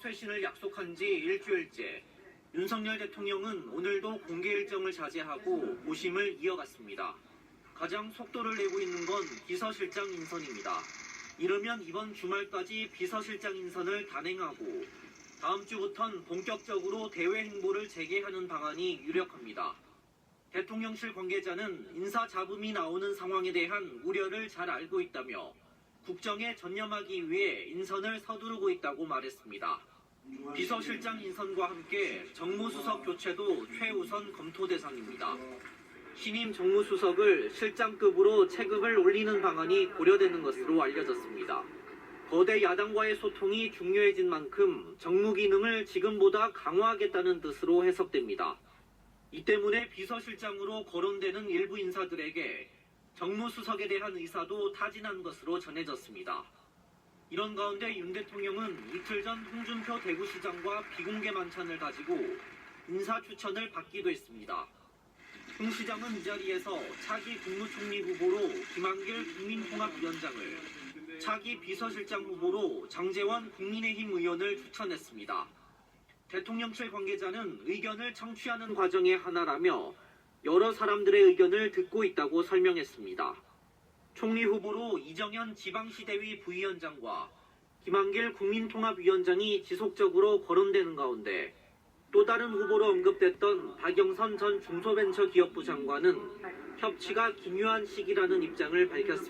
쇄신을 약속한 지 일주일째 윤석열 대통령은 오늘도 공개 일정을 자제하고 고심을 이어갔습니다. 가장 속도를 내고 있는 건 비서실장 인선입니다. 이르면 이번 주말까지 비서실장 인선을 단행하고 다음 주부턴 본격적으로 대외 행보를 재개하는 방안이 유력합니다. 대통령실 관계자는 인사 잡음이 나오는 상황에 대한 우려를 잘 알고 있다며 국정에 전념하기 위해 인선을 서두르고 있다고 말했습니다. 비서실장 인선과 함께 정무수석 교체도 최우선 검토 대상입니다. 신임 정무수석을 실장급으로 체급을 올리는 방안이 고려되는 것으로 알려졌습니다. 거대 야당과의 소통이 중요해진 만큼 정무 기능을 지금보다 강화하겠다는 뜻으로 해석됩니다. 이 때문에 비서실장으로 거론되는 일부 인사들에게 정무수석에 대한 의사도 타진한 것으로 전해졌습니다. 이런 가운데 윤 대통령은 이틀 전 홍준표 대구시장과 비공개 만찬을 가지고 인사 추천을 받기도 했습니다. 홍 시장은 이 자리에서 차기 국무총리 후보로 김한길 국민통합위원장을, 차기 비서실장 후보로 장재원 국민의힘 의원을 추천했습니다. 대통령실 관계자는 의견을 청취하는 과정의 하나라며 여러 사람들의 의견을 듣고 있다고 설명했습니다. 총리 후보로 이정현 지방시대위 부위원장과 김한길 국민통합위원장이 지속적으로 거론되는 가운데 또 다른 후보로 언급됐던 박영선 전 중소벤처기업부 장관은 협치가 기묘한 시기라는 입장을 밝혔습니다.